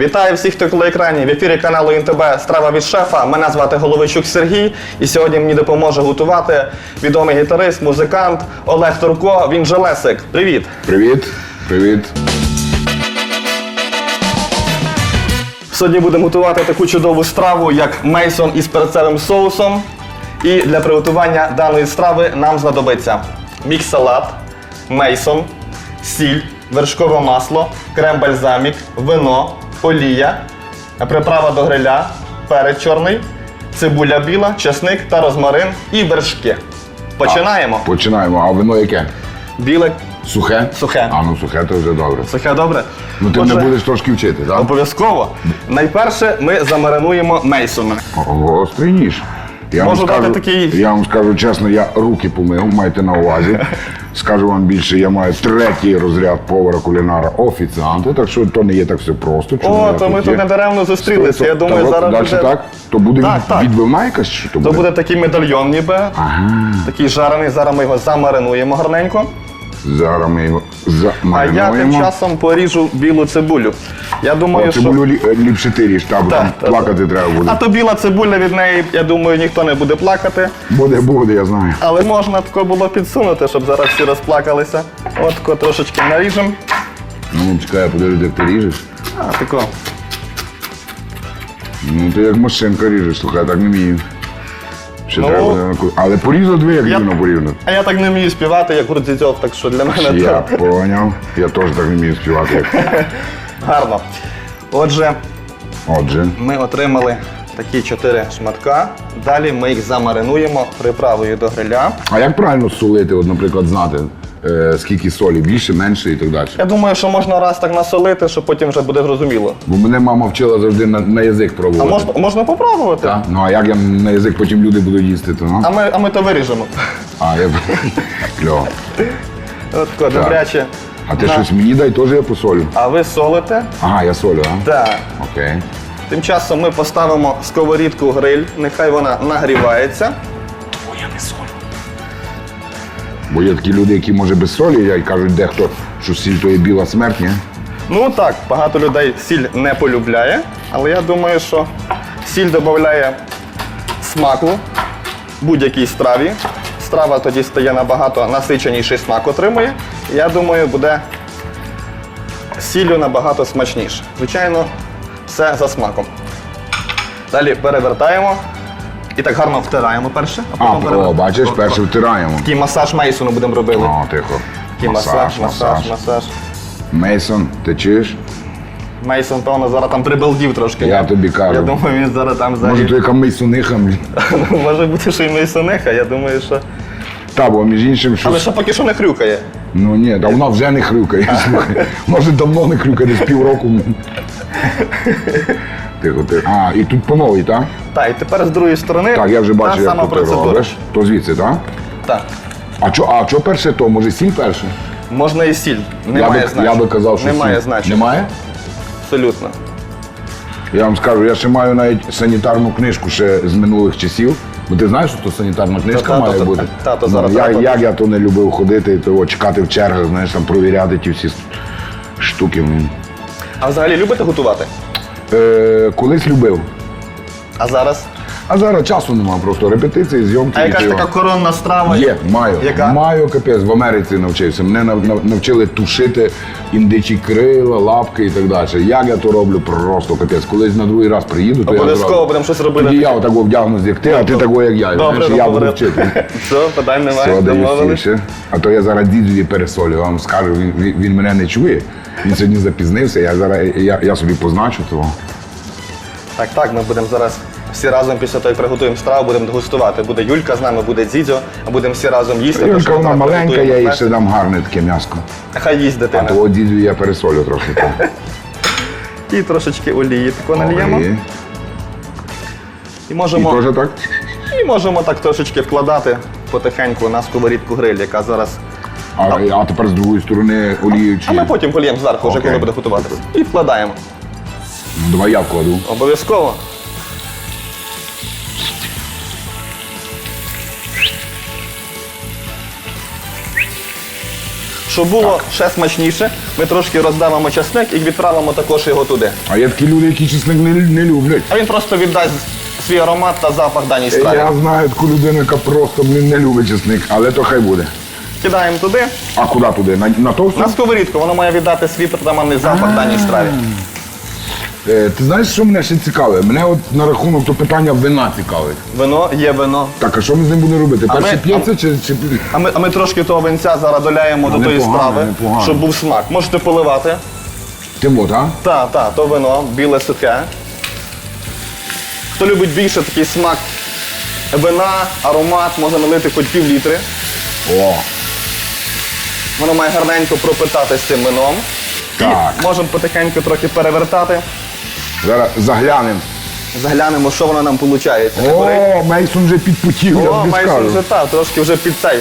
Вітаю всіх, хто на екрані. В ефірі каналу ІНТБ Страва від шефа. Мене звати Головичук Сергій. І сьогодні мені допоможе готувати відомий гітарист, музикант Олег Турко. Він же Лесик. Привіт! Привіт, привіт. Сьогодні будемо готувати таку чудову страву, як мейсон із перцевим соусом. І для приготування даної страви нам знадобиться мікс-салат, мейсон, сіль, вершкове масло, крем-бальзамік, вино, олія, приправа до гриля, перець чорний, цибуля біла, чесник та розмарин і вершки. Починаємо. Починаємо. А вино яке? Біле, Сухе? Сухе. А ну сухе то вже добре. сухе добре. Ну ти Отже, мене будеш трошки вчити, так? Обов'язково. Найперше ми замаринуємо мейсона. Гострий ніж. Я Можу вам дати скажу, такий- Я вам скажу чесно, я руки помив, майте на увазі. Скажу вам більше, я маю третій розряд повара кулінара офіціанта, так що то не є так все просто. Чому О, то ми тут є? недаремно зустрілися. Я думаю, Та, зараз далі так? То буде Так, від- так. відбивна якась? Що то То буде? буде такий медальйон ніби. Такий жарений. Зараз ми його замаринуємо гарненько. Зараз ми його А я тим часом поріжу білу цибулю. Я думаю, О, що. цибулю лі- ліпше ти ріж, та, бо Так, там так, плакати треба буде. А то біла цибуля від неї, я думаю, ніхто не буде плакати. Буде, буде, я знаю. Але можна тако було підсунути, щоб зараз всі розплакалися. От тако трошечки наріжемо. Ну, чекай, я подивлюсь, як ти ріжеш. А, тако. Ну, ти як машинка ріжеш, слухай, я так не вмію. Ще Ну, треба буде на ку- Але порізав дві, як рівно порівняно. А я так не вмію співати, як Гурдзідьов, так що для мене Я це поняв. Я теж так не вмію співати. Як. гарно. Отже, Отже, Ми отримали такі чотири шматка. Далі ми їх замаринуємо приправою до гриля. а як правильно солити, от, наприклад, знати, е, скільки солі, більше, менше і так далі? Я думаю, що можна раз так насолити, що потім вже буде зрозуміло. Бо мене мама вчила завжди на, на язик А пробувати. можна, можна попробувати. Так? Ну а як я на язик потім люди будуть їсти, то ну? А ми, а ми то виріжемо. А, я кльово. От тако, добряче. А ти На. щось мені дай, теж я посолю. А ви солите. Ага, я солю, а? Так. Окей. Тим часом ми поставимо сковорідку гриль, нехай вона нагрівається. Бо є такі люди, які може без солі їдять, кажуть, дехто, що сіль то є біла смерть, ні? Ну так, багато людей сіль не полюбляє, але я думаю, що сіль додає смаку будь-якій страві. Страва тоді стає набагато насиченіший смак отримує. Я думаю, буде сіллю набагато смачніше. Звичайно, все за смаком. Далі перевертаємо і так гарно втираємо перше, а А, потім о, перевертаємо. бачиш, О, перше о. втираємо. Такий масаж Мейсону будемо робити. О, тихо. Такий масаж, масаж, масаж. Мейсон, ти чуєш? Мейсон, певно, зараз там прибалдів трошки. Я тобі кажу. Я думаю, він зараз там Може, взагалі. то яка мейсониха? блін? Може бути, що і Мейсониха, я думаю, що. Та, бо між іншим, Але що... що поки що не хрюкає. Ну ні, та вона вже не хрюкає, слухай. Може, давно не хрюкає, десь півроку. Тихо, тихо. А, і тут по новій, так? Так, і тепер з другої сторони. Так, я вже бачу, та як сама тут ти процедура. робиш. То звідси, так? Так. А що, а що перше то? Може сіль перше? Можна і сіль. я, Немає би, значення. я би казав, що Немає сіль. значення. Немає? Абсолютно. Я вам скажу, я ще маю навіть санітарну книжку ще з минулих часів. Бо ти знаєш, що то санітарна книжка має бути? Ну, зараз я, треба. як я то не любив ходити, то от, чекати в чергах, знаєш, там провіряти ті всі штуки. А взагалі любите готувати? Е, колись любив. А зараз? А зараз часу немає, просто репетиції, зйомки. А і яка ж така коронна страва? Є, маю. Яка? Маю капець, в Америці навчився. Мене нав- нав- навчили тушити індичі крила, лапки і так далі. Як я то роблю, просто капець. Колись на другий раз приїду, то я Обов'язково будемо щось робити. Тоді я отако вдягнусь, як ти, а ти тако, як я. Добре, Знаєш, я буду вчити. Все, питань немає. Домовились. А то я зараз дідові пересолю, я вам скажу, він, він, він мене не чує. Він сьогодні запізнився, я зараз я, я собі позначу того. Так, так, ми будемо зараз всі разом після того, як приготуємо страву, будемо дегустувати. Буде Юлька з нами, буде Дзідзьо, а будемо всі разом їсти. тому Юлька, вона маленька, я їй ще дам гарне таке м'яско. Хай їсть А дитина. того дідові я пересолю трохи. так. І трошечки олії тако нальємо. Ой. І І можемо, теж так? і можемо так трошечки вкладати потихеньку на сковорідку гриль, яка зараз. А, а тепер з другої сторони олію чи. А ми потім поліємо зверху, вже Окей. коли буде готуватися. І вкладаємо. Давай я вкладу. Обов'язково. Щоб було ще смачніше, ми трошки роздавимо чесник і відправимо також його туди. А є такі люди, які чесник не, не люблять. А він просто віддасть свій аромат та запах даній страві. Я знаю таку людину, яка просто блін, не любить чесник, але то хай буде. Кидаємо туди. А куди туди? На, на товсту? На сковорідку воно має віддати свій притаманний запах даній страві. Е, ти знаєш, що мене ще цікаве? Мене от на рахунок то питання вина цікавить. Вино є вино. Так, а що ми з ним будемо робити? Перше ми- п'ється чи, чи... А ми, а ми трошки того винця зараз доляємо до тої непогано, страви, непогано. щоб був смак. Можете поливати. Тим от, а? Так, так, то вино, біле сухе. Хто любить більше такий смак вина, аромат, можна налити хоч пів літри. О, Воно має гарненько пропитати з цим вином. так. І можемо потихеньку трохи перевертати. Зараз заглянемо. Заглянемо, що воно нам виходить. О, Мейсон вже підпутів. О, Мейсон вже так, трошки вже під цей.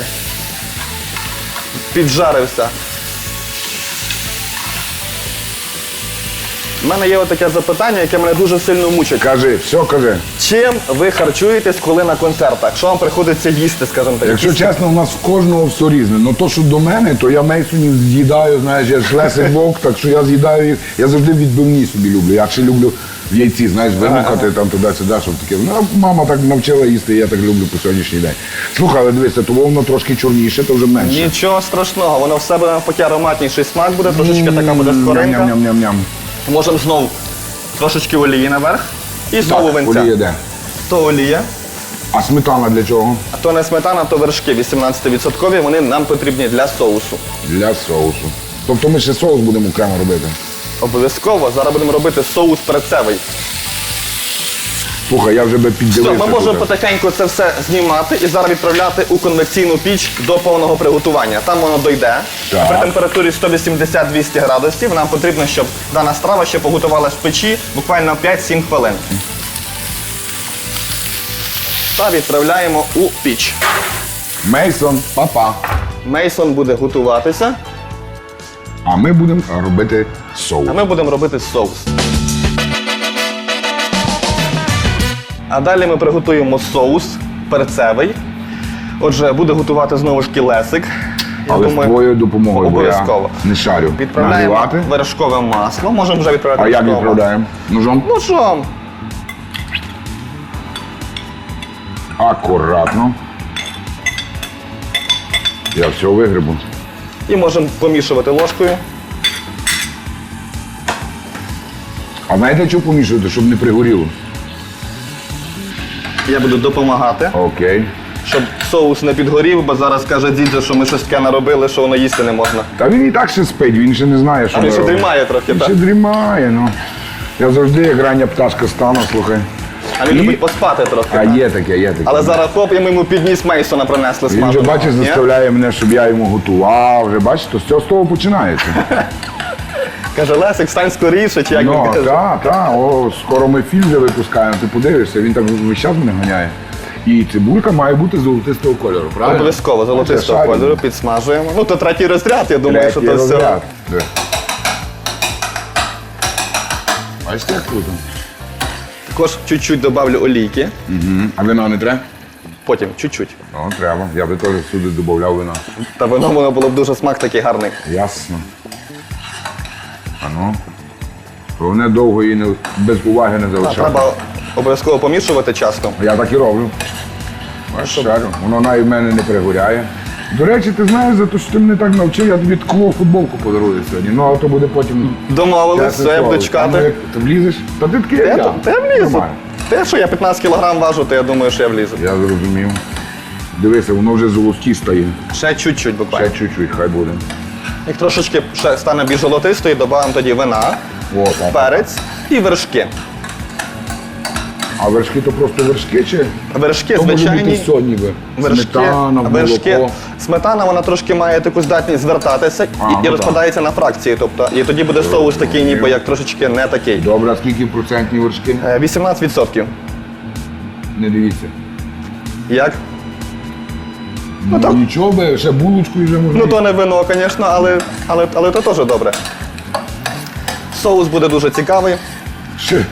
Піджарився. У мене є таке запитання, яке мене дуже сильно мучить. Кажи, все кажи. Чим ви харчуєтесь, коли на концертах? Що вам приходиться їсти, скажімо так? Якщо Якісь- чесно, у нас в кожного все різне. Ну то, що до мене, то я Мейсонів з'їдаю, знаєш, я ж лесик вовк, так що я з'їдаю їх. Я завжди відбивні собі люблю. Я ще люблю в яйці, знаєш, вимухати там туди-сюди, щоб таке. Ну, мама так навчила їсти, я так люблю по сьогоднішній день. Слухай, але дивися, то воно трошки чорніше, то вже менше. Нічого страшного, воно в себе навпаки ароматніший смак буде, трошечки така буде скоринка. Ням-ням-ням-ням. Можемо знову трошечки олії наверх і знову Так, винця. олія де? То олія, А сметана для чого? а то не сметана, то вершки 18%, вони нам потрібні для соусу. Для соусу. Тобто ми ще соус будемо окремо робити. Обов'язково зараз будемо робити соус перцевий. Слухай, я вже би Все, піддивився. ми можемо тут. потихеньку це все знімати і зараз відправляти у конвекційну піч до повного приготування. Там воно дойде. Так. При температурі 180-200 градусів нам потрібно, щоб дана страва ще поготувалась в печі буквально 5-7 хвилин. Та відправляємо у піч. Мейсон, папа. Мейсон буде готуватися, А ми будемо робити соус. а ми будемо робити соус. А далі ми приготуємо соус перцевий. Отже, буде готувати знову ж кілесик. Я Але з твоєю допомогою, бо я обов'язково. не шарю. Відправляємо Нагрівати. вершкове масло. Можемо вже відправляти А як вершкове відправляємо? Ножом? Що, Акуратно. Я все вигребу. і можемо помішувати ложкою. А знаєте, що помішувати, щоб не пригоріло? Я буду допомагати, Окей. щоб соус не підгорів, бо зараз каже дідзя, що ми щось таке наробили, що воно їсти не можна. Та він і так ще спить, він ще не знає, що А він ще робимо. дрімає трохи, Він так? ще дрімає, ну. Я завжди, як рання пташка стану, слухай. А він І- любить поспати трохи. А так? є таке, є таке. Але зараз хоп, і ми йому підніс Мейсона принесли Він вже, смаженого. бачиш, Ні? заставляє мене, щоб я йому готував. Вже бачиш, то з цього з того починається. Каже, Лесик, стань скоріше, чи як Ну, він каже. так, так, о, скоро ми фільм вже випускаємо, ти подивишся, він так весь час мене ганяє. І цибулька має бути золотистого кольору, правильно? Обов'язково золотистого Це шарик. кольору підсмажуємо. Ну, то третій розряд, я думаю, що Третій то все. розряд. Де? Бачите, як круто? Також чуть-чуть добавлю олійки, А вина не треба? потім чуть-чуть. Ну, треба. Я би теж сюди додавав вина. Та воно воно було б дуже смак такий гарний. Ясно. А ну. Головне довго її не, без уваги не Та, залишати. треба обов'язково помішувати часто. Я так і роблю. Бачиш, так, воно навіть в мене не перегоряє. До речі, ти знаєш, за те, що ти мене так навчив, я тобі таку футболку подарую сьогодні. Ну, а то буде потім. Домовились, все, я буду чекати. як Ти влізеш? Та ти такий, як я. то- та влізу. Нормально. Те, що я 15 кг важу, то я думаю, що я влізу. Я зрозумів. Дивися, воно вже золоті стає. Ще чуть-чуть Ще буквально. чуть-чуть, хай буде. Як трошечки ще стане більш золотистою, додаємо тоді вина, О, так. перець і вершки. А вершки то просто вершки чи? Вершки, То може бути звичайні. все ніби. Вершки, Сметана, вершки. молоко. Сметана вона трошки має таку здатність звертатися А, і, ну і так. розпадається на фракції. Тобто, і тоді буде соус такий, ніби як трошечки не такий. Добре, а скільки процентні вершки? Е, 18%. Не дивіться. Як? Ну, там- нічого би, ще булочку і вже можна. Ну то не вино, звісно, але, але, але то теж добре. Соус буде дуже цікавий. Ще.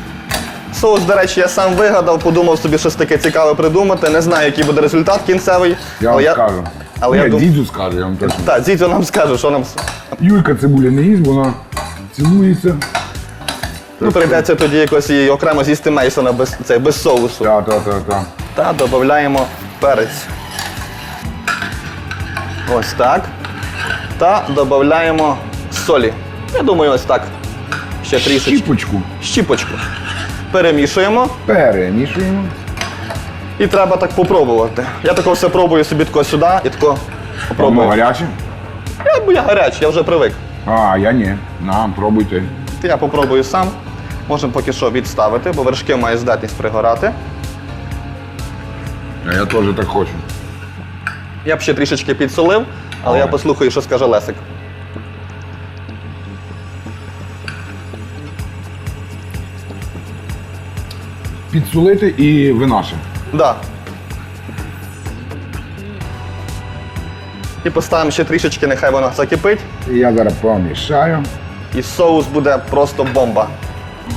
Соус, до речі, я сам вигадав, подумав собі щось таке цікаве придумати. Не знаю, який буде результат кінцевий. Я вам скажу. Але я Ні, думаю. дідю скаже, я вам точно. Так, дідьо нам скаже, що нам. с- Юлька цибулі не їсть, вона цілується. Ну, прийдеться тоді якось і окремо з'їсти Мейсона без, це, без соусу. Так, так, так, так. Та додаємо перець. Ось так. Та додаємо солі. Я думаю, ось так. Ще трішечки. Щіпочку Щіпочку. Перемішуємо перемішуємо. і треба так попробувати. Я тако все пробую собі тако сюди і тако Воно попробую. гаряче? Я, бо я гарячий, я вже привик. А, я ні. На, пробуйте. Я попробую сам. Можемо поки що відставити, бо вершки мають здатність пригорати. А я теж так хочу. Я б ще трішечки підсолив, але я послухаю, що скаже Лесик. Підсолити і вина ще. Да. І поставимо ще трішечки, нехай воно закипить, я зараз помішаю. і соус буде просто бомба.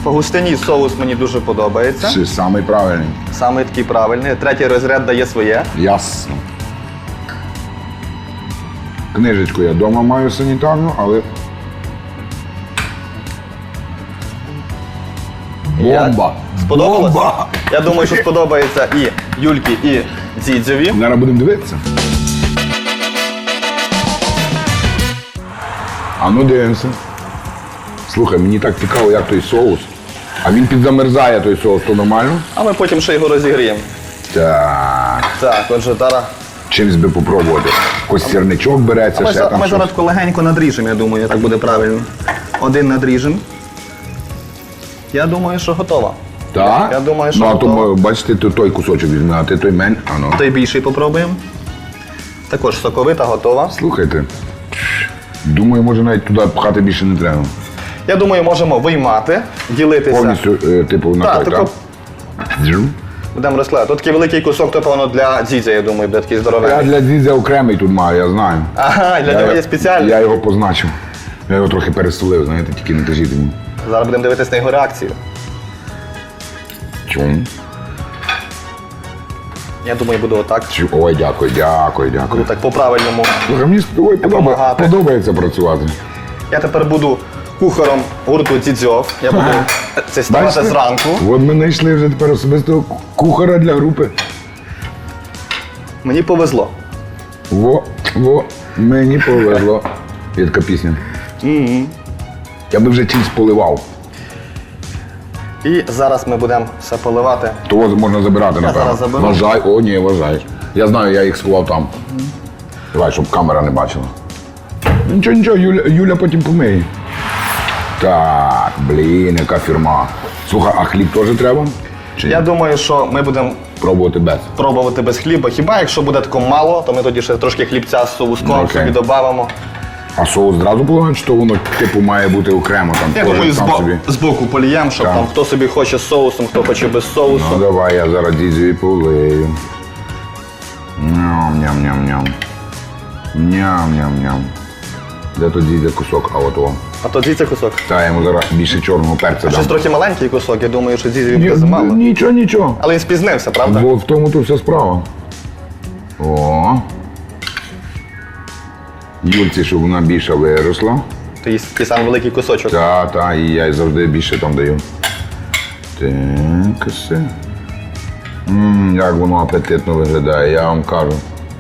По густині соус мені дуже подобається. Це самий правильний. Саме такий правильний. Третій розряд дає своє. Ясно. Книжечку я вдома маю санітарну, але. Бомба! Сподобалось? Бомба! Я думаю, що сподобається і Юльки, і Дзідзьові. Зараз будемо дивитися. А ну дивимося. Слухай, мені так цікаво, як той соус. А він підзамерзає той соус, то нормально? А ми потім ще його розігріємо. Так. Так, отже, зараз. Чимсь би попробувати. Якось сірничок береться, Ми, ще за- там ми щось. зараз легенько надріжемо, я думаю, так буде правильно. Один надріжемо. Я думаю, що готова. Так? Я думаю, що Ну, а то, готово. бачите, ти той кусочок візьми, а ти той мен. А ну. Той більший попробуємо. Також соковита, готова. Слухайте. Думаю, може навіть туди пхати більше не треба. Я думаю, можемо виймати, ділитися. Повністю, е, типу, на Так, той, тако так? Будемо розкладати. Тут такий великий кусок, то певно для дзідзя, я думаю, буде такий Я здоровий. для дідзя окремий тут маю, я знаю. Ага, для нього є спеціальний. Я його позначив. Я його трохи пересолив, знаєте, тільки не кажіть йому. Зараз будемо дивитися на його реакцію. Чум. Я думаю, буду отак. Ой, дякую, дякую, дякую. Буду так по-правильному. Слухай, мені з тобою подоба- Допомагати. подобається працювати. Я тепер буду кухаром гурту Дзідзьов. Я буду це ставати Бачите? зранку. От ми знайшли вже тепер особистого кухара для групи. Мені повезло. Во, во, мені повезло. Є така пісня. Я би вже чимсь поливав. І зараз ми будемо все поливати. Того можна забирати, напевно. зараз заберу. Вважай, о, ні, вважай. Я знаю, я їх сховав там. Давай, щоб камера не бачила. Нічого, нічого, Юля, Юля потім помиє. Так, блін, яка фірма. Слухай, а хліб теж треба? Чи Я думаю, що ми будемо пробувати без? пробувати без хліба. Хіба якщо буде тако мало, то ми тоді ще трошки хлібця з соуском Окей. собі додамо. А соус зразу чи то воно типу має бути окремо там Я кожен думаю, сам збо- собі. збоку полієм, щоб Так. там хто собі хоче з соусом, хто хоче без соусу. Ну давай, я зараз дідзю полию. Ням-ням-ням-ням. Ням-ням-ням. Де тут дідя кусок, а от о. А то дивіться кусок. Та я йому зараз більше чорного перця Щось дам. трохи маленький кусок, я думаю, що Ні, буде замало. Нічого, нічого. Але він спізнився, правда? Бо в тому то вся справа. О. Юльці, щоб вона більше виросла. То є такий самий великий кусочок. Та, та, і я й завжди більше там даю. Так, все. Ммм, як воно апетитно виглядає, я вам кажу.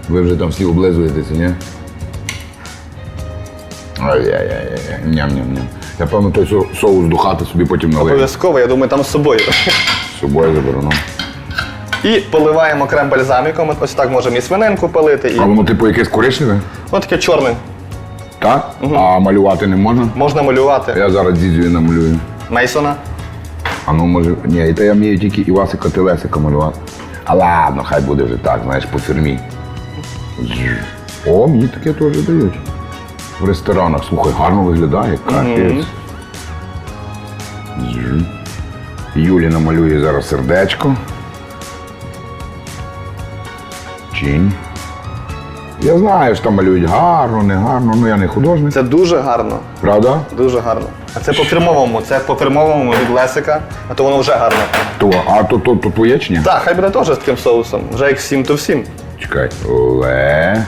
Ви вже там всі облизуєтеся, ні? Ай-яй-яй, ням-ням-ням. Я певно той со- соус до хати собі потім налию. Обов'язково, я думаю, там з собою. З собою заберу. Ну. І поливаємо крем бальзаміком. Ось так можемо і свининку полити, і А воно типу якесь коричневе? ось таке чорне. Так? А малювати не можна? Можна малювати Я зараз дідзю намалюю. Мейсона. А ну може. Ні, і то я вмію тільки Івасика Телесика малювати. А ладно, хай буде вже так, знаєш, по фірмі. О, мені таке теж дають. В ресторанах. Слухай, гарно виглядає, капець. Зж. Юлі намалює зараз сердечко. Чинь. Я знаю, що там малюють гарно, не гарно, ну я не художник. Це дуже гарно. Правда? Дуже гарно. А це по фірмовому, це по фірмовому від Лесика, а то воно вже гарно. То, а то, то, то твоє чи ні? Так, хай буде теж з таким соусом. Вже як всім, то всім. Чекай. Ле.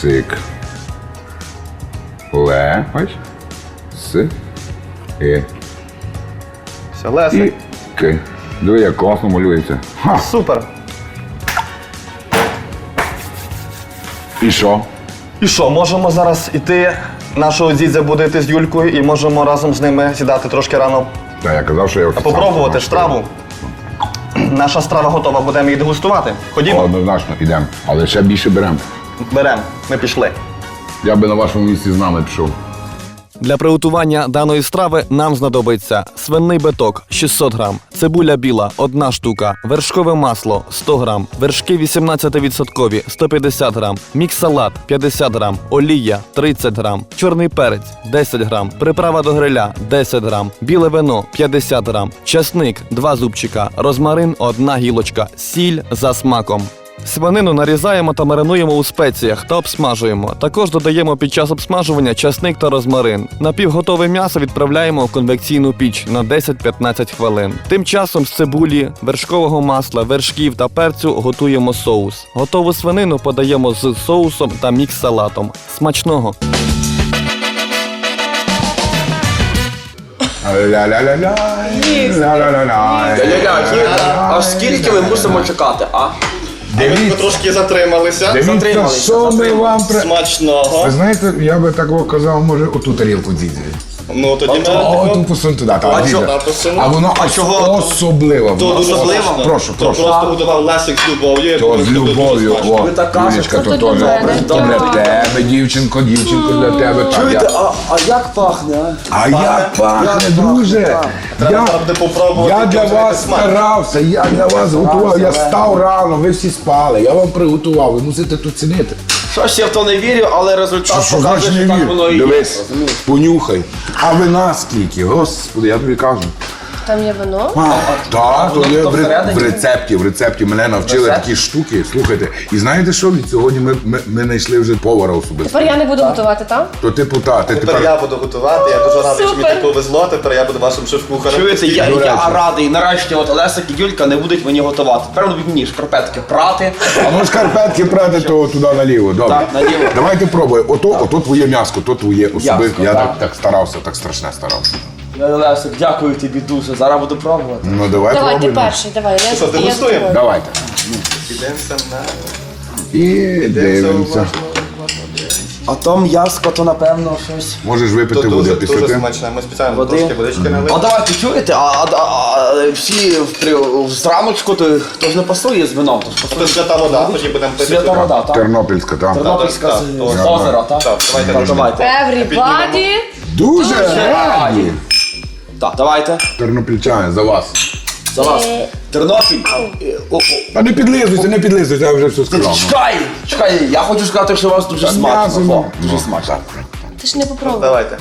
Сик. Ле. Ось. С. І. Все, Лесик. І. К. Диви, як класно малюється. Ха. Супер. І що? І що, можемо зараз іти, нашого дідзя буде йти з Юлькою і можемо разом з ними сідати трошки рано Та я казав, що я офіціант. попробувати ж страву. Наша страва готова, будемо її дегустувати. Ходімо, Однозначно, йдемо. Але ще більше беремо. Беремо, ми пішли. Я би на вашому місці з нами пішов. Для приготування даної страви нам знадобиться свинний биток 600 грам, цибуля біла 1 штука, вершкове масло 100 грам, вершки 18% 150 грам, мікс-салат 50 грам, олія 30 грам, чорний перець 10 грам, приправа до гриля 10 грам, біле вино 50 грам, часник 2 зубчика, розмарин 1 гілочка, сіль за смаком. Свинину нарізаємо та маринуємо у спеціях та обсмажуємо. Також додаємо під час обсмажування часник та розмарин. Напівготове м'ясо відправляємо в конвекційну піч на 10-15 хвилин. Тим часом з цибулі, вершкового масла, вершків та перцю готуємо соус. Готову свинину подаємо з соусом та мікс-салатом. Смачного! Ля-ля-ля-ля. Ля-ля-ля-ля. А скільки ми мусимо чекати, а? Дивіться, трошки затрималися. дивіться, затрималися, що ми вам при... Смачного. Ви знаєте, я би так казав, може, оту тарілку дідзі. Ну тоді О, тут посунь туди, та, чого? посуну? А воно А чого? особливо. воно особливо? Прошу, прошу. просто готував Лесик з любов'ю. То з любов'ю. О, Ви так кажете. Юлічка, то Це теж. для мене. Для тебе, дівчинко, дівчинко, для тебе. Так, Чуєте, я- а, а як пахне, а? А як пахне, друже? Я, буде попробувати, я для вас старався, я для вас готував. Я став рано, ви всі спали. Я вам приготував, ви мусите тут цінити. Щось я в то не вірю, але результат Що показує, значить що не так воно і є. Дивись, понюхай. А вина скільки? Господи, я тобі кажу. Там є вино. Так, то є в, ре- в рецепті. В рецепті мене навчили Рецепт? такі штуки. Слухайте, і знаєте що? Від сьогодні ми, ми, ми знайшли вже повара особисто. Тепер я не буду готувати, так? То типу та, ти Тепер тепер. я буду готувати, я дуже радий, що мені Супер. повезло, тепер я буду вашим шеф-кухарем. Чуєте, я, До я радий. Нарешті от Олесик і Юлька не будуть мені готувати. Тепер будуть мені шкарпетки прати. А ну шкарпетки прати, то туди наліво. Добре. Так, наліво. Давайте пробуй. Ото, ото твоє м'яско, то твоє особисте. М'яско, Я так. так, так старався, так страшне старався. Я, Олесик, дякую тобі дуже. Зараз буду пробувати. Ну давай Давай, ти пробуємо. перший, давай. Я, що, я дегустуємо? тобою. Давайте. Ідемося на... І дивимося. А то м'яско, то напевно щось. Можеш випити То води дуже, після дуже смачне. Ми спеціально Води. трошки водички А налили. давайте чуєте, а, а, а, а всі в, при, в зраночку, то, то ж не пасує з вином, то ж Це пасує. свята вода, тоді будемо пити. Свята вода, так? Тернопільська, так. Тернопільська з, так, з так. озера, так? Так, давайте Так, дружно. давайте. Everybody. Дуже раді. Так, давайте. Тернопільчани, за вас. За вас. Е. Тернопіль. Е, о, о. А не підлизуйся, не підлизуйся, я вже все сказав. Чекай, чекай, я хочу сказати, що у вас дуже смачно. О, ну. Дуже Ну, смачно. Ти ж не попробував. Давайте.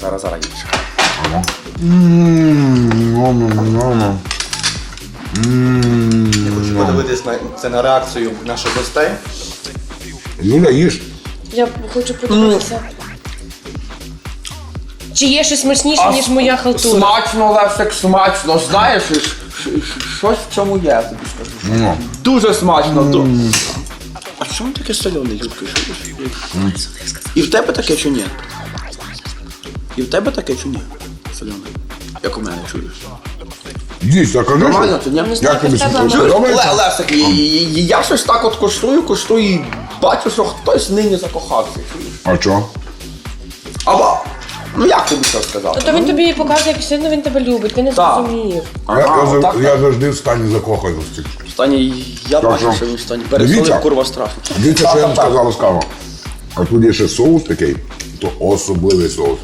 Зараз, зараз, чекай. Хочу подивитись на, це на реакцію наших гостей. Юля, їж. Я хочу подивитися. Чи є щось смачніше, ніж моя халтура? Смачно, Лесик, смачно. Знаєш, щ- щ- щось в цьому є, я тобі скажу. Ну. Дуже смачно. ду- А чому таке солене? Що ви- І в тебе таке чи ні? І в тебе таке чи ні? Солене. Як у мене, чуєш? Їсть, а кажи, Нормально, що? чи ні? Ну, знаю, Як тобі в тебе смачно? Чуєш, Подобається? Ле- Лесик, я, я, я щось так от коштую, коштую і бачу, що хтось нині закохався. чуєш? А що? Ну як тобі це сказати? Ну, то він тобі показує, як сильно він тебе любить, ти не Так. зрозумів. Я, я, зав- отак, я завжди в стані закоханості. В стані, я Так, бачу, що? що він в стані Дивіться. пересолив, курва страшно. Дивіться, що я вам сказала скава. А тут є ще соус такий, то особливий соус.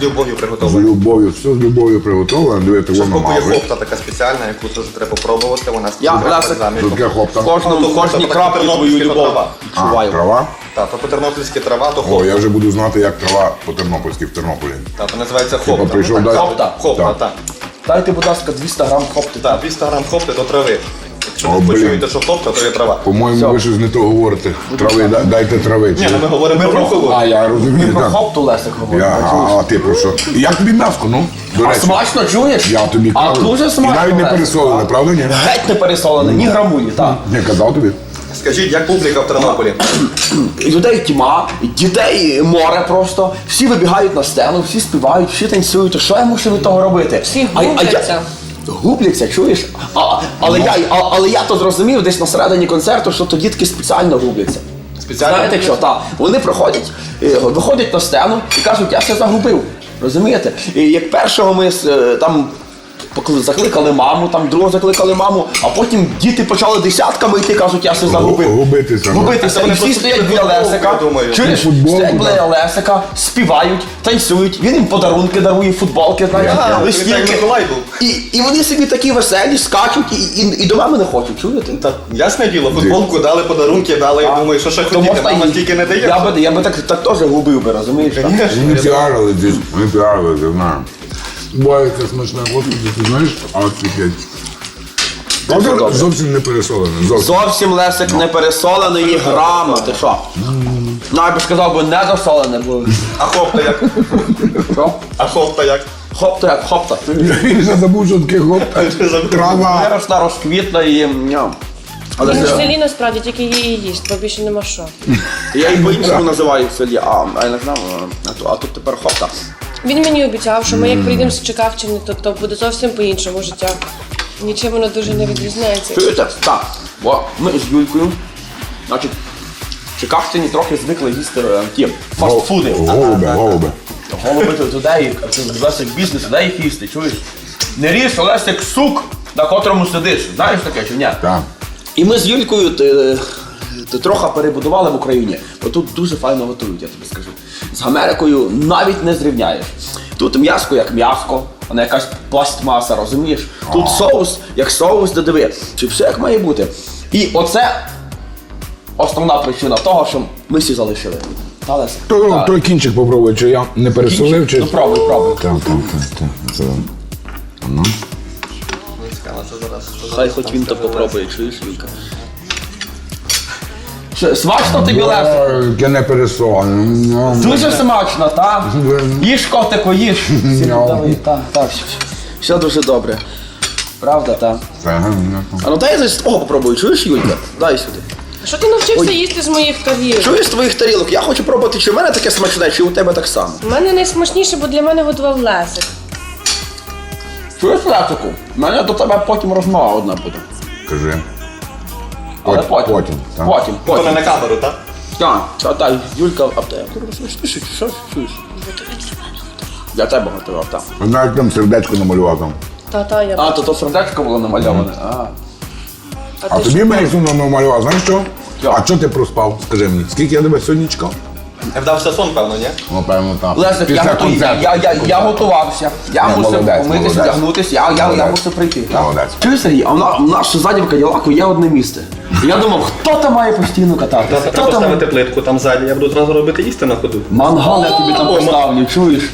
З любов'ю З приготовлено. любов'ю, все з любов'ю приготовлено. Дивіться, воно Шеф-кухар є хопта така спеціальна, яку теж треба попробувати. Вона Я, цукром, Лесик. Тут є хопта. В кожному, Ну, кожній краплі твою любов. Відчуваю. трава? Так, то по-тернопільськи трава, то хоп. О, я вже буду знати, як трава по-тернопільськи в Тернополі. Так, то називається хопта. прийшов Ну, так, далі. Хопта? Хопта, Так. Дайте, будь ласка, 200 грам хопти. Так, 200 грам хопти до трави. Якщо О, ви блін. почуєте, що хопта, то є трава. По-моєму, ви щось не то говорите. Трави, да- дайте трави. Ні, ну ми говоримо про рухову. А, я розумію, Про так. хопту Лесик говорить. Я, а, а ти про що? І Як тобі м'яско, ну? До А речі, смачно чуєш? я тобі А кажу. дуже І смачно. навіть не Лесик. пересолене, правда, ні? Геть не пересолене, ні грамулі, так. Я казав тобі. Скажіть, як публіка в Тернополі? Людей тьма, дітей море просто. Всі вибігають на сцену, всі співають, всі танцюють. Що я мушу від того робити? Всі А- а я- губляться. Губляться, чуєш? А, але, я, а, але я то зрозумів десь на середині концерту, що то дітки спеціально губляться. Спеціально? Знаєте що? Так. Вони проходять, е, виходять на сцену і кажуть, я все загубив. Розумієте? І як першого ми е, там закликали маму, там другого закликали маму, а потім діти почали десятками йти, кажуть, я все загубив. губитися. Губитися. Вони І всі стоять біля Лесика. Чуєш? Стоять біля. Лесика, співають, танцюють, він їм подарунки дарує, футболки, знаєш, так листівки. І, і вони собі такі веселі, скачуть і, і, і до мами не хочуть, чуєте? Та ясне діло, футболку дали, подарунки дали. Я думаю, що ще хотіти, мама і- тільки не дає. Я би, я би так, так теж губив би, розумієш? так? Вони піарили, вони піарили, я знаю. Буває це смачне, господи, ти знаєш? Офігеть. Добре. зовсім не пересолене, зовсім. Зовсім лесик не пересоленої грама, ти що? Ну, я би сказав би недосолене, бо А хопта як? що? А хопта як? Хопта як хопта. Я вже забув, що таке хоп, трава. Виросла, розквітла і ням. Але Ну, в ж, селі насправді тільки її і їсть, бо більше нема що. я її по-іншому називаю в селі, а, а я не знав, а, то- а тут тепер хопта. Він мені обіцяв, що ми як прийдемо з Чекавчини, то, то буде зовсім по-іншому життя. Нічим воно дуже не відрізняється. Чуєте? Так. Бо ми з Юлькою, значить, в Чикагщині трохи звикли їсти е, ті фастфуди. Голуби, голуби. Голуби то туди, це Лесик бізнес, туди їх їсти, чуєш? Не ріж, Лесик сук, на котрому сидиш. Знаєш таке чи ні? Так. І ми з Юлькою ти, трохи перебудували в Україні, бо тут дуже файно готують, я тобі скажу. З Америкою навіть не зрівняєш. Тут м'яско як м'яско, а не якась пластмаса, розумієш? Тут соус як соус, де диви. Чи все як має бути. І оце основна причина того, що ми всі залишили. Та, Леся? Так. той кінчик попробуй, чи я не пересолив, чи... Ну пробуй, пробуй. Так, так, так, так. Це... Ну. Хай хоч він то попробує, чуєш, Юлька. Смачно тобі, Леся? Ой, Яке не. Ну, Дуже смачно, так? Їж котику, їж. Ну. Давай, Так, так. Все дуже добре. Правда, так. Ну. А ну дай я з того попробую, чуєш, Юлька? Дай сюди. А що ти навчився їсти з моїх тарілок? Чуєш з твоїх тарілок? Я хочу пробувати, чи в мене таке смачне, чи у тебе так само. У мене найсмачніше, бо для мене готував Лесик. Чуєш, Лесику? У мене до тебе потім розмова одна буде. Кажи. Але Пот- потім. потім, так. Потім, потім. потім. на камеру, так? Так, та, та, Юлька, аптека. тебе? Що, що, чуєш? Для тебе готував, так. Знаєш, там сердечко намалював там. Та-та, я А, то то сердечко було намальоване. А. А ти тобі що? сумно намалював, знаєш що? Що? А чого ти проспав? Скажи мені, скільки я тебе сьогодні чекав? Не вдався сон, певно, ні? Ну, певно, так. Лесик, я, готу... я, я, я, я готувався. Я Не, мусив молодець, помитися, молодець. вдягнутися, я, я, я Молодець. мусив прийти. так? Молодець. Чуєш, Сергій, а в на- в нас ззаді в Каділаку є одне місце. І я думав, хто там має постійно кататися? Хто Треба там? поставити плитку там ззаді, я буду одразу робити їсти на ходу. Мангал я тобі там поставлю, чуєш?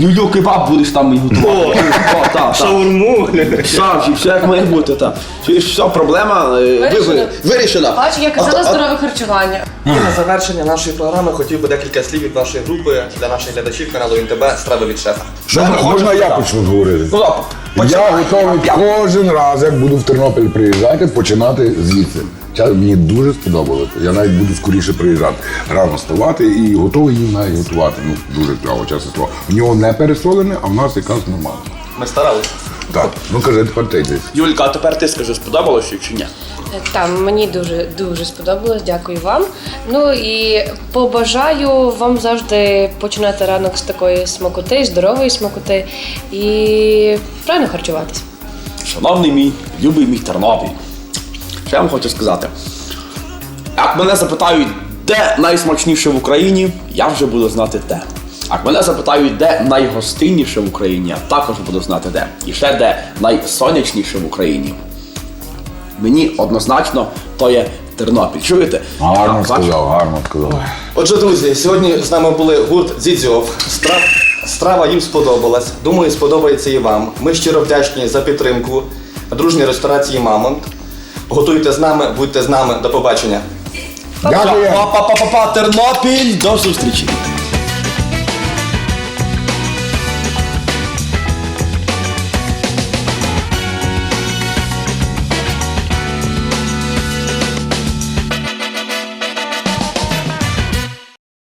Люлю кебаб будеш там і готувати. О! Так, так. Шаурму. Сам, все як має бути, так. Все, проблема е, Вирішена. ви- вирішена. Бач, я казала здорове харчування. І на завершення нашої програми хотів би декілька слів від нашої групи для наших глядачів каналу НТБ Страви від шефа. Можна хочеш я почну говорити? Ну, так, Я починай. готовий кожен раз, як буду в Тернопіль приїжджати, починати звідси. Ча- Мені дуже сподобалося. Я навіть буду скоріше приїжджати. Рано вставати і готовий їм навіть готувати. Ну, дуже кльово, чесне слово. У нього не пересолене, а в нас якраз нормально. Ми старалися. Так, ну кажи, тепер ти йди. Юлька, а тепер ти скажи, сподобалося чи ні? Е, Там мені дуже дуже сподобалось, дякую вам. Ну і побажаю вам завжди починати ранок з такої смакоти, здорової смакоти і правильно харчуватись. Шановний мій, любий мій Тернопіль. Що я вам хочу сказати? Як мене запитають, де найсмачніше в Україні, я вже буду знати де. Як мене запитають, де найгостинніше в Україні, я також буду знати де. І ще де найсонячніше в Україні. Мені однозначно то є Тернопіль. Чуєте? Гарно бачу- сказав, гарно сказав. Отже, друзі, сьогодні з нами були гурт Дзідзьов. Страв... Страва їм сподобалась. Думаю, сподобається і вам. Ми щиро вдячні за підтримку дружній ресторації Мамонт. Готуйте з нами, будьте з нами. До побачення. Дякую. Па-па-па-па, Тернопіль, до зустрічі!